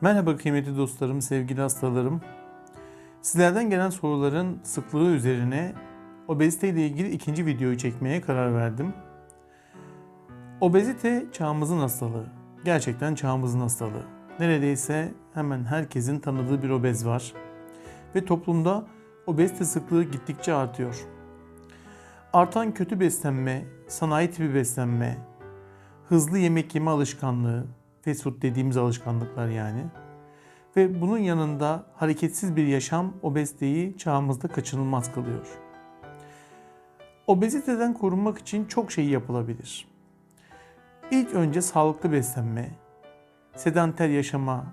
Merhaba kıymetli dostlarım, sevgili hastalarım. Sizlerden gelen soruların sıklığı üzerine obezite ile ilgili ikinci videoyu çekmeye karar verdim. Obezite çağımızın hastalığı. Gerçekten çağımızın hastalığı. Neredeyse hemen herkesin tanıdığı bir obez var. Ve toplumda obezite sıklığı gittikçe artıyor. Artan kötü beslenme, sanayi tipi beslenme, hızlı yemek yeme alışkanlığı, fast food dediğimiz alışkanlıklar yani. Ve bunun yanında hareketsiz bir yaşam obeziteyi çağımızda kaçınılmaz kılıyor. Obeziteden korunmak için çok şey yapılabilir. İlk önce sağlıklı beslenme, sedanter yaşama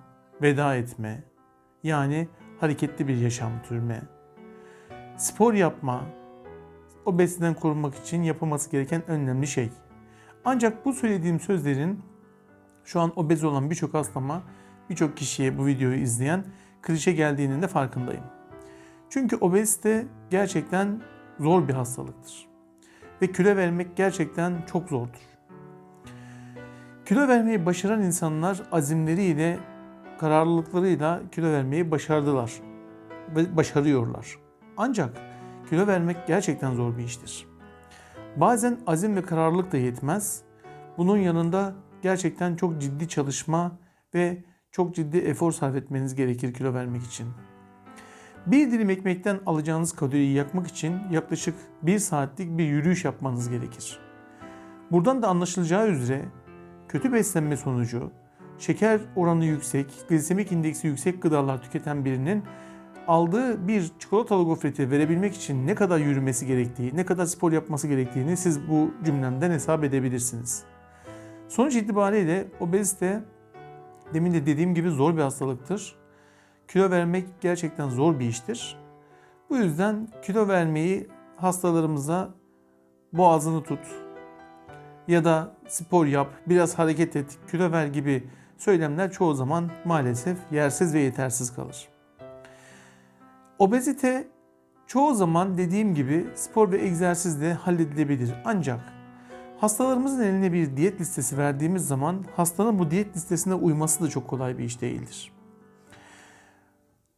veda etme, yani hareketli bir yaşam sürme, spor yapma, obeziteden korunmak için yapılması gereken önemli şey. Ancak bu söylediğim sözlerin şu an obez olan birçok hastama, birçok kişiye bu videoyu izleyen klişe geldiğinin de farkındayım. Çünkü obezite gerçekten zor bir hastalıktır. Ve kilo vermek gerçekten çok zordur. Kilo vermeyi başaran insanlar azimleriyle, kararlılıklarıyla kilo vermeyi başardılar ve başarıyorlar. Ancak kilo vermek gerçekten zor bir iştir. Bazen azim ve kararlılık da yetmez. Bunun yanında gerçekten çok ciddi çalışma ve çok ciddi efor sarf etmeniz gerekir kilo vermek için. Bir dilim ekmekten alacağınız kaloriyi yakmak için yaklaşık bir saatlik bir yürüyüş yapmanız gerekir. Buradan da anlaşılacağı üzere kötü beslenme sonucu şeker oranı yüksek, glisemik indeksi yüksek gıdalar tüketen birinin aldığı bir çikolatalı gofreti verebilmek için ne kadar yürümesi gerektiği, ne kadar spor yapması gerektiğini siz bu cümlemden hesap edebilirsiniz. Sonuç itibariyle obezite demin de dediğim gibi zor bir hastalıktır. Kilo vermek gerçekten zor bir iştir. Bu yüzden kilo vermeyi hastalarımıza boğazını tut ya da spor yap, biraz hareket et, kilo ver gibi söylemler çoğu zaman maalesef yersiz ve yetersiz kalır. Obezite çoğu zaman dediğim gibi spor ve egzersizle halledilebilir. Ancak hastalarımızın eline bir diyet listesi verdiğimiz zaman hastanın bu diyet listesine uyması da çok kolay bir iş değildir.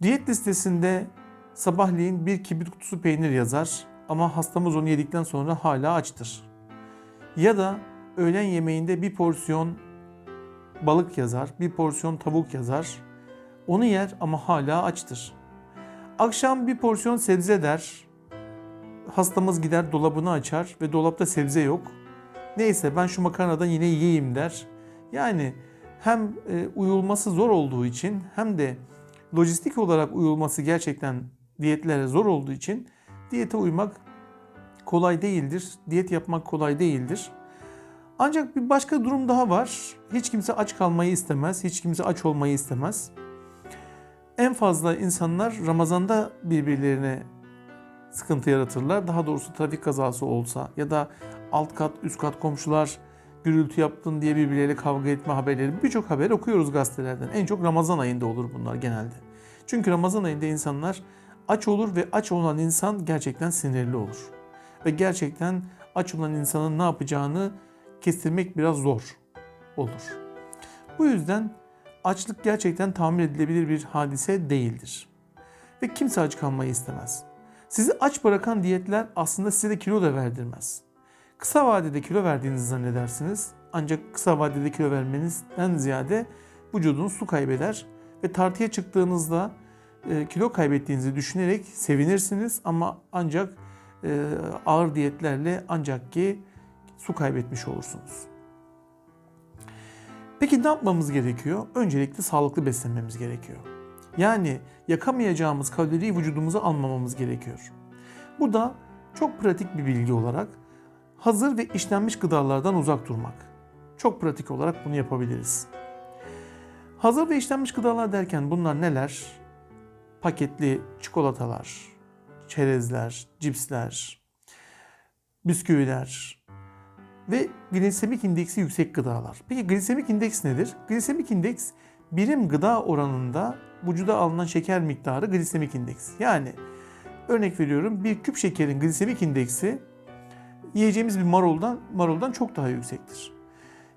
Diyet listesinde sabahleyin bir kibrit kutusu peynir yazar ama hastamız onu yedikten sonra hala açtır. Ya da öğlen yemeğinde bir porsiyon balık yazar, bir porsiyon tavuk yazar. Onu yer ama hala açtır. Akşam bir porsiyon sebze der. Hastamız gider dolabını açar ve dolapta sebze yok. Neyse ben şu makarnadan yine yiyeyim der. Yani hem e, uyulması zor olduğu için hem de lojistik olarak uyulması gerçekten diyetlere zor olduğu için diyete uymak kolay değildir. Diyet yapmak kolay değildir. Ancak bir başka durum daha var. Hiç kimse aç kalmayı istemez. Hiç kimse aç olmayı istemez. En fazla insanlar Ramazan'da birbirlerine sıkıntı yaratırlar. Daha doğrusu trafik kazası olsa ya da alt kat üst kat komşular gürültü yaptın diye birbirleriyle kavga etme haberleri birçok haber okuyoruz gazetelerden. En çok Ramazan ayında olur bunlar genelde. Çünkü Ramazan ayında insanlar aç olur ve aç olan insan gerçekten sinirli olur. Ve gerçekten aç olan insanın ne yapacağını kestirmek biraz zor olur. Bu yüzden açlık gerçekten tahmin edilebilir bir hadise değildir. Ve kimse aç kalmayı istemez. Sizi aç bırakan diyetler aslında size de kilo da verdirmez. Kısa vadede kilo verdiğinizi zannedersiniz. Ancak kısa vadede kilo vermenizden ziyade vücudunuz su kaybeder ve tartıya çıktığınızda e, kilo kaybettiğinizi düşünerek sevinirsiniz ama ancak e, ağır diyetlerle ancak ki su kaybetmiş olursunuz. Peki ne yapmamız gerekiyor? Öncelikle sağlıklı beslenmemiz gerekiyor. Yani yakamayacağımız kaloriyi vücudumuza almamamız gerekiyor. Bu da çok pratik bir bilgi olarak hazır ve işlenmiş gıdalardan uzak durmak. Çok pratik olarak bunu yapabiliriz. Hazır ve işlenmiş gıdalar derken bunlar neler? Paketli çikolatalar, çerezler, cipsler, bisküviler ve glisemik indeksi yüksek gıdalar. Peki glisemik indeks nedir? Glisemik indeks birim gıda oranında vücuda alınan şeker miktarı glisemik indeks. Yani örnek veriyorum bir küp şekerin glisemik indeksi yiyeceğimiz bir maruldan maruldan çok daha yüksektir.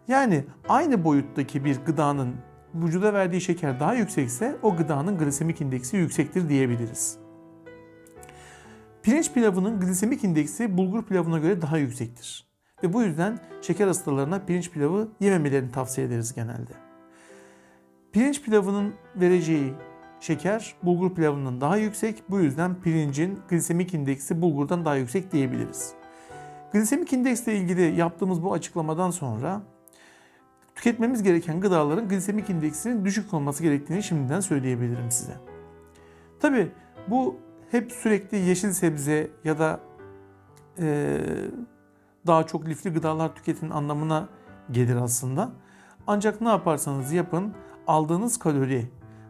Yani aynı boyuttaki bir gıdanın vücuda verdiği şeker daha yüksekse o gıdanın glisemik indeksi yüksektir diyebiliriz. Pirinç pilavının glisemik indeksi bulgur pilavına göre daha yüksektir. Ve bu yüzden şeker hastalarına pirinç pilavı yememelerini tavsiye ederiz genelde. Pirinç pilavının vereceği şeker bulgur pilavından daha yüksek. Bu yüzden pirincin glisemik indeksi bulgurdan daha yüksek diyebiliriz. Glisemik indeksle ilgili yaptığımız bu açıklamadan sonra tüketmemiz gereken gıdaların glisemik indeksinin düşük olması gerektiğini şimdiden söyleyebilirim size. Tabi bu hep sürekli yeşil sebze ya da e, daha çok lifli gıdalar tüketin anlamına gelir aslında. Ancak ne yaparsanız yapın aldığınız kalori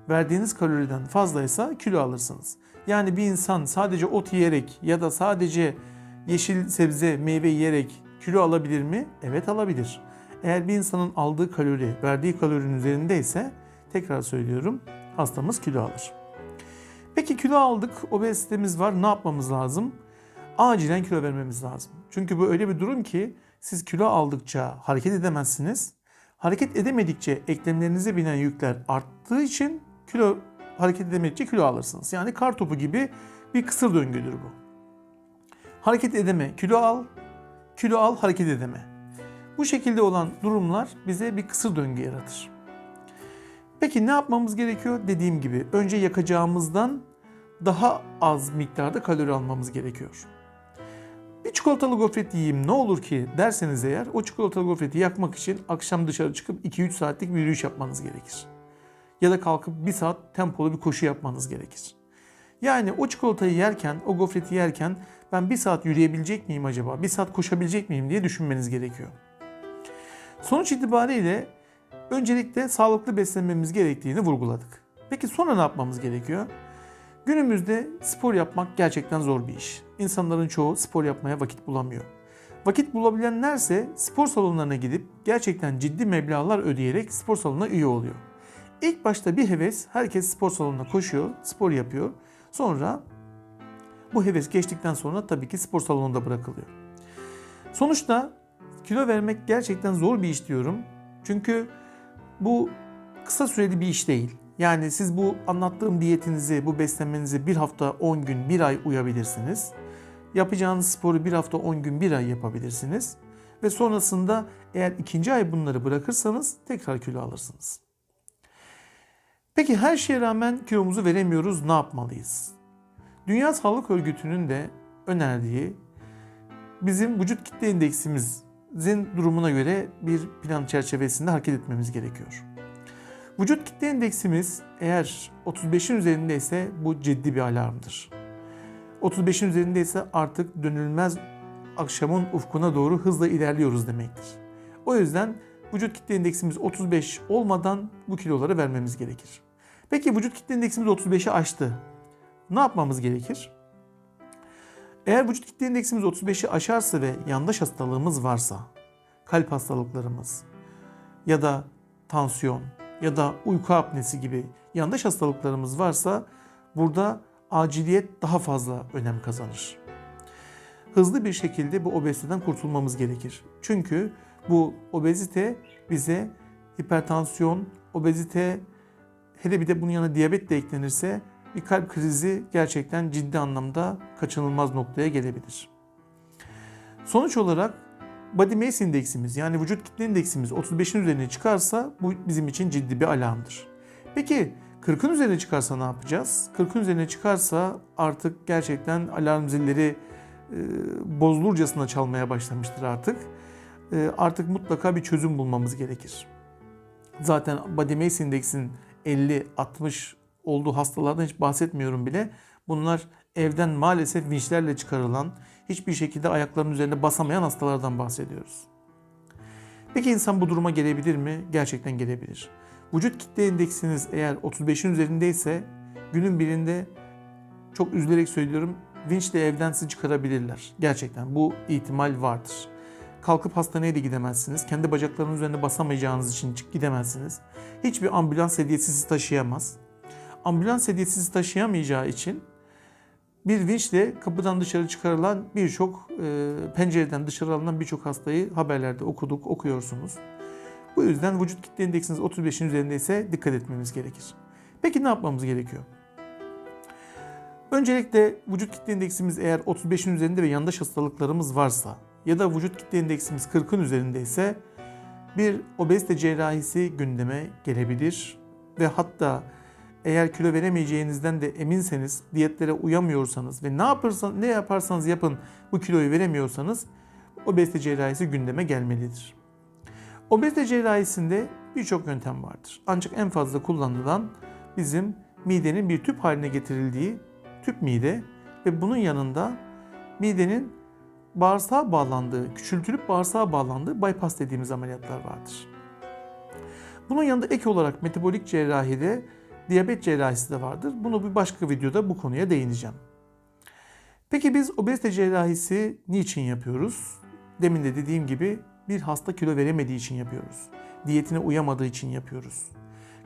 verdiğiniz kaloriden fazlaysa kilo alırsınız. Yani bir insan sadece ot yiyerek ya da sadece yeşil sebze, meyve yiyerek kilo alabilir mi? Evet alabilir. Eğer bir insanın aldığı kalori, verdiği kalorinin üzerindeyse tekrar söylüyorum hastamız kilo alır. Peki kilo aldık, obezitemiz var. Ne yapmamız lazım? Acilen kilo vermemiz lazım. Çünkü bu öyle bir durum ki siz kilo aldıkça hareket edemezsiniz. Hareket edemedikçe eklemlerinize binen yükler arttığı için kilo hareket edemedikçe kilo alırsınız. Yani kar topu gibi bir kısır döngüdür bu. Hareket edeme, kilo al, kilo al, hareket edeme. Bu şekilde olan durumlar bize bir kısır döngü yaratır. Peki ne yapmamız gerekiyor? Dediğim gibi önce yakacağımızdan daha az miktarda kalori almamız gerekiyor. Bir çikolatalı gofret yiyeyim ne olur ki derseniz eğer o çikolatalı gofreti yakmak için akşam dışarı çıkıp 2-3 saatlik bir yürüyüş yapmanız gerekir. Ya da kalkıp 1 saat tempolu bir koşu yapmanız gerekir. Yani o çikolatayı yerken, o gofreti yerken ben 1 saat yürüyebilecek miyim acaba? 1 saat koşabilecek miyim diye düşünmeniz gerekiyor. Sonuç itibariyle öncelikle sağlıklı beslenmemiz gerektiğini vurguladık. Peki sonra ne yapmamız gerekiyor? Günümüzde spor yapmak gerçekten zor bir iş. İnsanların çoğu spor yapmaya vakit bulamıyor. Vakit bulabilenlerse spor salonlarına gidip gerçekten ciddi meblağlar ödeyerek spor salonuna üye oluyor. İlk başta bir heves, herkes spor salonuna koşuyor, spor yapıyor. Sonra bu heves geçtikten sonra tabii ki spor salonunda bırakılıyor. Sonuçta kilo vermek gerçekten zor bir iş diyorum. Çünkü bu kısa süreli bir iş değil. Yani siz bu anlattığım diyetinizi, bu beslenmenizi bir hafta 10 gün, bir ay uyabilirsiniz. Yapacağınız sporu bir hafta 10 gün, bir ay yapabilirsiniz. Ve sonrasında eğer ikinci ay bunları bırakırsanız tekrar kilo alırsınız. Peki her şeye rağmen kilomuzu veremiyoruz, ne yapmalıyız? Dünya Sağlık Örgütü'nün de önerdiği bizim vücut kitle indeksimizin durumuna göre bir plan çerçevesinde hareket etmemiz gerekiyor. Vücut kitle indeksimiz eğer 35'in üzerindeyse bu ciddi bir alarmdır. 35'in üzerindeyse artık dönülmez akşamın ufkuna doğru hızla ilerliyoruz demektir. O yüzden vücut kitle indeksimiz 35 olmadan bu kiloları vermemiz gerekir. Peki vücut kitle indeksimiz 35'i aştı. Ne yapmamız gerekir? Eğer vücut kitle indeksimiz 35'i aşarsa ve yandaş hastalığımız varsa, kalp hastalıklarımız ya da tansiyon ya da uyku apnesi gibi yandaş hastalıklarımız varsa burada aciliyet daha fazla önem kazanır. Hızlı bir şekilde bu obeziteden kurtulmamız gerekir. Çünkü bu obezite bize hipertansiyon, obezite hele bir de bunun yanına diyabet de eklenirse bir kalp krizi gerçekten ciddi anlamda kaçınılmaz noktaya gelebilir. Sonuç olarak body mass indeksimiz yani vücut kitle indeksimiz 35'in üzerine çıkarsa bu bizim için ciddi bir alarmdır. Peki 40'ın üzerine çıkarsa ne yapacağız? 40'ın üzerine çıkarsa artık gerçekten alarm zilleri e, bozulurcasına çalmaya başlamıştır artık. E, artık mutlaka bir çözüm bulmamız gerekir. Zaten body mass indeksin 50-60 olduğu hastalardan hiç bahsetmiyorum bile. Bunlar evden maalesef vinçlerle çıkarılan, hiçbir şekilde ayaklarının üzerinde basamayan hastalardan bahsediyoruz. Peki insan bu duruma gelebilir mi? Gerçekten gelebilir. Vücut kitle indeksiniz eğer 35'in üzerindeyse günün birinde çok üzülerek söylüyorum vinçle evden sizi çıkarabilirler. Gerçekten bu ihtimal vardır. Kalkıp hastaneye de gidemezsiniz. Kendi bacaklarınız üzerinde basamayacağınız için gidemezsiniz. Hiçbir ambulans hediyesi sizi taşıyamaz. Ambulans hediyesi sizi taşıyamayacağı için bir vinçle kapıdan dışarı çıkarılan birçok e, pencereden dışarı alınan birçok hastayı haberlerde okuduk, okuyorsunuz. Bu yüzden vücut kitle indeksiniz 35'in üzerindeyse dikkat etmemiz gerekir. Peki ne yapmamız gerekiyor? Öncelikle vücut kitle indeksimiz eğer 35'in üzerinde ve yandaş hastalıklarımız varsa ya da vücut kitle indeksimiz 40'ın üzerindeyse bir obezite cerrahisi gündeme gelebilir ve hatta eğer kilo veremeyeceğinizden de eminseniz, diyetlere uyamıyorsanız ve ne yaparsan ne yaparsanız yapın bu kiloyu veremiyorsanız obezite cerrahisi gündeme gelmelidir. Obezite cerrahisinde birçok yöntem vardır. Ancak en fazla kullanılan bizim midenin bir tüp haline getirildiği tüp mide ve bunun yanında midenin bağırsağa bağlandığı, küçültülüp bağırsağa bağlandığı bypass dediğimiz ameliyatlar vardır. Bunun yanında ek olarak metabolik cerrahide diyabet cerrahisi de vardır. Bunu bir başka videoda bu konuya değineceğim. Peki biz obezite cerrahisi niçin yapıyoruz? Demin de dediğim gibi bir hasta kilo veremediği için yapıyoruz. Diyetine uyamadığı için yapıyoruz.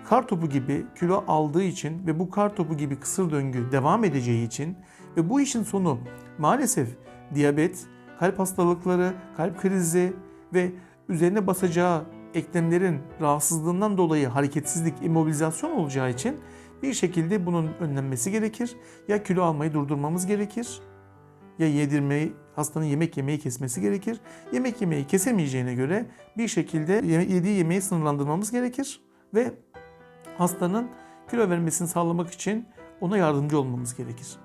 Kar topu gibi kilo aldığı için ve bu kar topu gibi kısır döngü devam edeceği için ve bu işin sonu maalesef diyabet, kalp hastalıkları, kalp krizi ve üzerine basacağı eklemlerin rahatsızlığından dolayı hareketsizlik, immobilizasyon olacağı için bir şekilde bunun önlenmesi gerekir. Ya kilo almayı durdurmamız gerekir ya yedirmeyi, hastanın yemek yemeyi kesmesi gerekir. Yemek yemeyi kesemeyeceğine göre bir şekilde yediği yemeği sınırlandırmamız gerekir ve hastanın kilo vermesini sağlamak için ona yardımcı olmamız gerekir.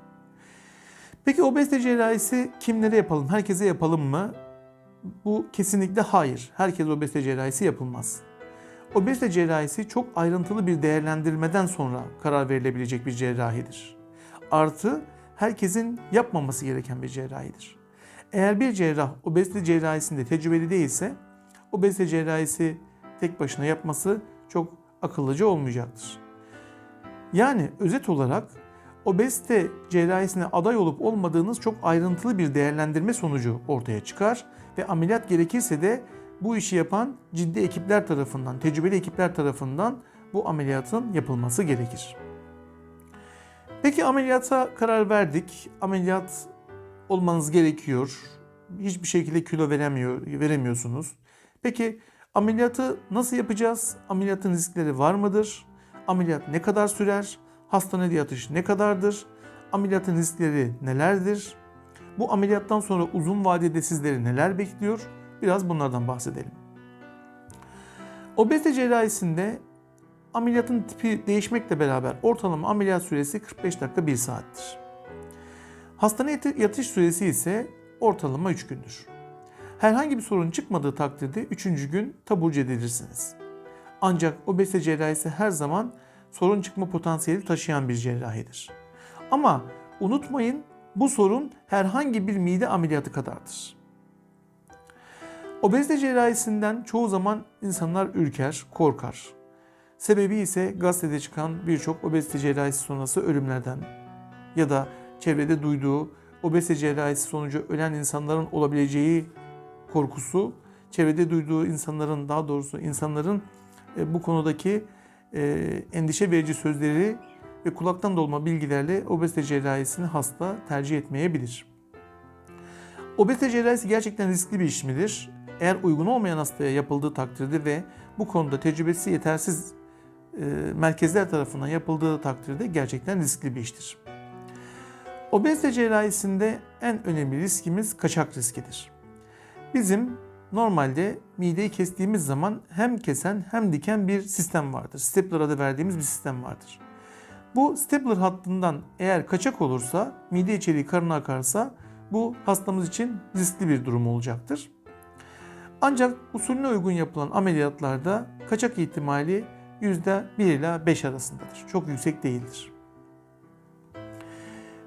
Peki obezite cerrahisi kimlere yapalım? Herkese yapalım mı? Bu kesinlikle hayır. Herkes obezite cerrahisi yapılmaz. Obezite cerrahisi çok ayrıntılı bir değerlendirmeden sonra karar verilebilecek bir cerrahidir. Artı herkesin yapmaması gereken bir cerrahidir. Eğer bir cerrah obezite cerrahisinde tecrübeli değilse obezite cerrahisi tek başına yapması çok akıllıca olmayacaktır. Yani özet olarak obezite cerrahisine aday olup olmadığınız çok ayrıntılı bir değerlendirme sonucu ortaya çıkar ve ameliyat gerekirse de bu işi yapan ciddi ekipler tarafından, tecrübeli ekipler tarafından bu ameliyatın yapılması gerekir. Peki ameliyata karar verdik. Ameliyat olmanız gerekiyor. Hiçbir şekilde kilo veremiyor, veremiyorsunuz. Peki ameliyatı nasıl yapacağız? Ameliyatın riskleri var mıdır? Ameliyat ne kadar sürer? Hastanede yatış ne kadardır? Ameliyatın riskleri nelerdir? Bu ameliyattan sonra uzun vadede sizleri neler bekliyor? Biraz bunlardan bahsedelim. Obezite cerrahisinde ameliyatın tipi değişmekle beraber ortalama ameliyat süresi 45 dakika 1 saattir. Hastane yatış süresi ise ortalama 3 gündür. Herhangi bir sorun çıkmadığı takdirde 3. gün taburcu edilirsiniz. Ancak obezite cerrahisi her zaman sorun çıkma potansiyeli taşıyan bir cerrahidir. Ama unutmayın bu sorun herhangi bir mide ameliyatı kadardır. Obezite cerrahisinden çoğu zaman insanlar ürker, korkar. Sebebi ise gazetede çıkan birçok obezite cerrahisi sonrası ölümlerden ya da çevrede duyduğu obezite cerrahisi sonucu ölen insanların olabileceği korkusu, çevrede duyduğu insanların daha doğrusu insanların e, bu konudaki e, endişe verici sözleri ve kulaktan dolma bilgilerle obezite cerrahisini hasta tercih etmeyebilir. Obezite cerrahisi gerçekten riskli bir iş midir? Eğer uygun olmayan hastaya yapıldığı takdirde ve bu konuda tecrübesi yetersiz e, merkezler tarafından yapıldığı takdirde gerçekten riskli bir iştir. Obezite cerrahisinde en önemli riskimiz kaçak riskidir. Bizim normalde mideyi kestiğimiz zaman hem kesen hem diken bir sistem vardır. Stapler adı verdiğimiz bir sistem vardır. Bu stapler hattından eğer kaçak olursa, mide içeriği karına akarsa bu hastamız için riskli bir durum olacaktır. Ancak usulüne uygun yapılan ameliyatlarda kaçak ihtimali %1 ila 5 arasındadır. Çok yüksek değildir.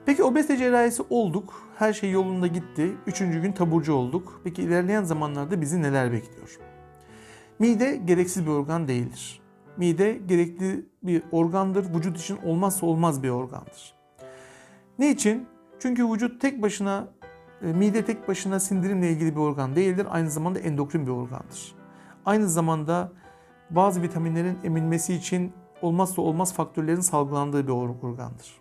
Peki obezite cerrahisi olduk. Her şey yolunda gitti. Üçüncü gün taburcu olduk. Peki ilerleyen zamanlarda bizi neler bekliyor? Mide gereksiz bir organ değildir. Mide gerekli bir organdır. Vücut için olmazsa olmaz bir organdır. Ne için? Çünkü vücut tek başına, e, mide tek başına sindirimle ilgili bir organ değildir. Aynı zamanda endokrin bir organdır. Aynı zamanda bazı vitaminlerin emilmesi için olmazsa olmaz faktörlerin salgılandığı bir organdır.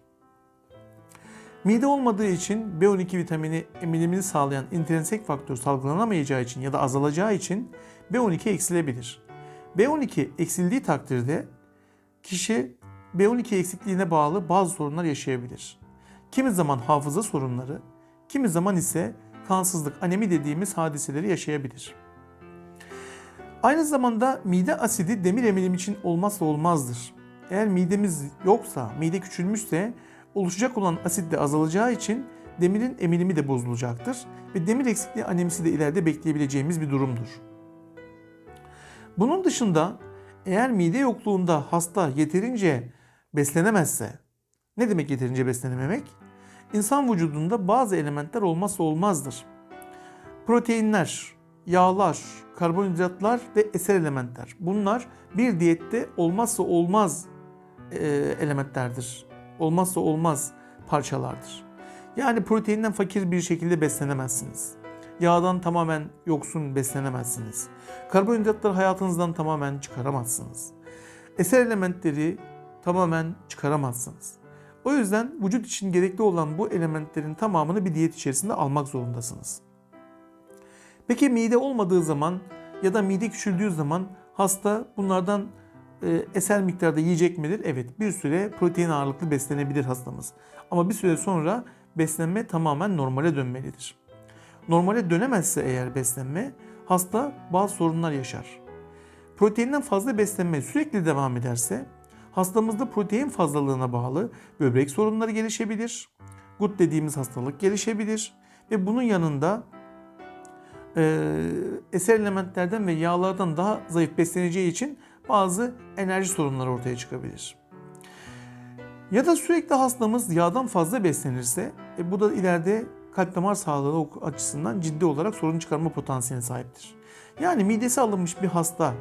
Mide olmadığı için B12 vitamini emilimini sağlayan intrinsik faktör salgılanamayacağı için ya da azalacağı için B12 eksilebilir. B12 eksildiği takdirde kişi B12 eksikliğine bağlı bazı sorunlar yaşayabilir. Kimi zaman hafıza sorunları, kimi zaman ise kansızlık, anemi dediğimiz hadiseleri yaşayabilir. Aynı zamanda mide asidi demir emilim için olmazsa olmazdır. Eğer midemiz yoksa, mide küçülmüşse oluşacak olan asit de azalacağı için demirin emilimi de bozulacaktır ve demir eksikliği anemisi de ileride bekleyebileceğimiz bir durumdur. Bunun dışında eğer mide yokluğunda hasta yeterince beslenemezse, ne demek yeterince beslenememek? İnsan vücudunda bazı elementler olmazsa olmazdır. Proteinler, yağlar, karbonhidratlar ve eser elementler. Bunlar bir diyette olmazsa olmaz e, elementlerdir. Olmazsa olmaz parçalardır. Yani proteinden fakir bir şekilde beslenemezsiniz. Yağdan tamamen yoksun beslenemezsiniz. Karbonhidratları hayatınızdan tamamen çıkaramazsınız. Eser elementleri tamamen çıkaramazsınız. O yüzden vücut için gerekli olan bu elementlerin tamamını bir diyet içerisinde almak zorundasınız. Peki mide olmadığı zaman ya da mide küçüldüğü zaman hasta bunlardan e, eser miktarda yiyecek midir? Evet bir süre protein ağırlıklı beslenebilir hastamız. Ama bir süre sonra beslenme tamamen normale dönmelidir. Normale dönemezse eğer beslenme hasta bazı sorunlar yaşar. Proteinden fazla beslenme sürekli devam ederse hastamızda protein fazlalığına bağlı böbrek sorunları gelişebilir. Gut dediğimiz hastalık gelişebilir ve bunun yanında e, eser elementlerden ve yağlardan daha zayıf besleneceği için bazı enerji sorunları ortaya çıkabilir. Ya da sürekli hastamız yağdan fazla beslenirse e, bu da ileride kalp damar sağlığı açısından ciddi olarak sorun çıkarma potansiyeline sahiptir. Yani midesi alınmış bir hasta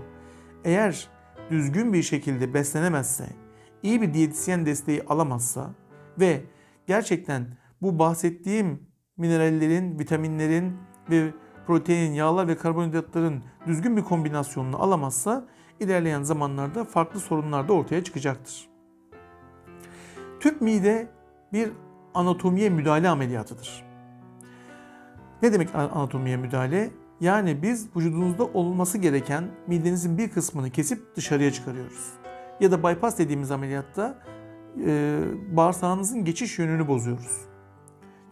eğer düzgün bir şekilde beslenemezse, iyi bir diyetisyen desteği alamazsa ve gerçekten bu bahsettiğim minerallerin, vitaminlerin ve protein, yağlar ve karbonhidratların düzgün bir kombinasyonunu alamazsa ilerleyen zamanlarda farklı sorunlar da ortaya çıkacaktır. Tüp mide bir anatomiye müdahale ameliyatıdır. Ne demek anatomiye müdahale? Yani biz vücudunuzda olması gereken midenizin bir kısmını kesip dışarıya çıkarıyoruz. Ya da bypass dediğimiz ameliyatta e, bağırsağınızın geçiş yönünü bozuyoruz.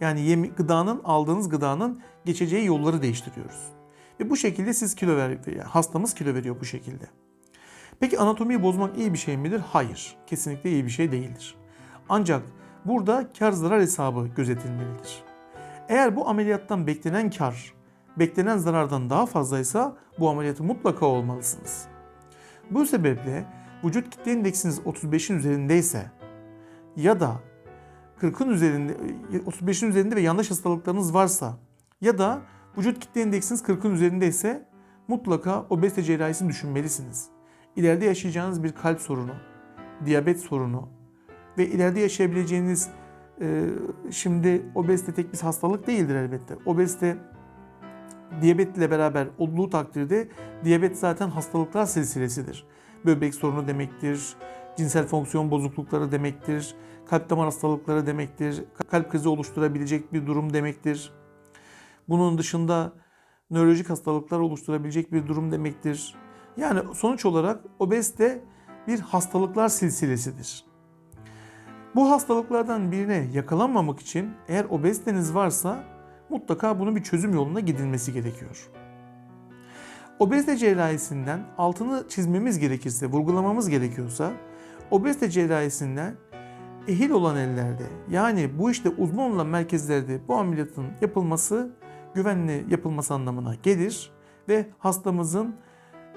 Yani yemi, gıdanın, aldığınız gıdanın geçeceği yolları değiştiriyoruz. Ve bu şekilde siz kilo ver, hastamız kilo veriyor bu şekilde. Peki anatomiyi bozmak iyi bir şey midir? Hayır. Kesinlikle iyi bir şey değildir. Ancak burada kar zarar hesabı gözetilmelidir. Eğer bu ameliyattan beklenen kar, beklenen zarardan daha fazlaysa bu ameliyatı mutlaka olmalısınız. Bu sebeple vücut kitle indeksiniz 35'in üzerindeyse ya da 40'ın üzerinde 35'in üzerinde ve yanlış hastalıklarınız varsa ya da vücut kitle indeksiniz 40'ın üzerindeyse mutlaka obezite cerrahisini düşünmelisiniz. İleride yaşayacağınız bir kalp sorunu, diyabet sorunu ve ileride yaşayabileceğiniz şimdi obezite tek bir hastalık değildir elbette. Obezite diyabet ile beraber olduğu takdirde diyabet zaten hastalıklar silsilesidir. Böbrek sorunu demektir, cinsel fonksiyon bozuklukları demektir, kalp damar hastalıkları demektir, kalp krizi oluşturabilecek bir durum demektir. Bunun dışında nörolojik hastalıklar oluşturabilecek bir durum demektir. Yani sonuç olarak obezite bir hastalıklar silsilesidir. Bu hastalıklardan birine yakalanmamak için eğer obeziteniz varsa mutlaka bunun bir çözüm yoluna gidilmesi gerekiyor. Obezite cerrahisinden altını çizmemiz gerekirse, vurgulamamız gerekiyorsa obezite cerrahisinden ehil olan ellerde yani bu işte uzman olan merkezlerde bu ameliyatın yapılması güvenli yapılması anlamına gelir ve hastamızın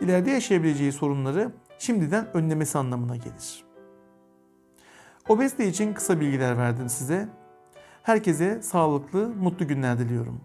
ileride yaşayabileceği sorunları şimdiden önlemesi anlamına gelir. Obezite için kısa bilgiler verdim size. Herkese sağlıklı, mutlu günler diliyorum.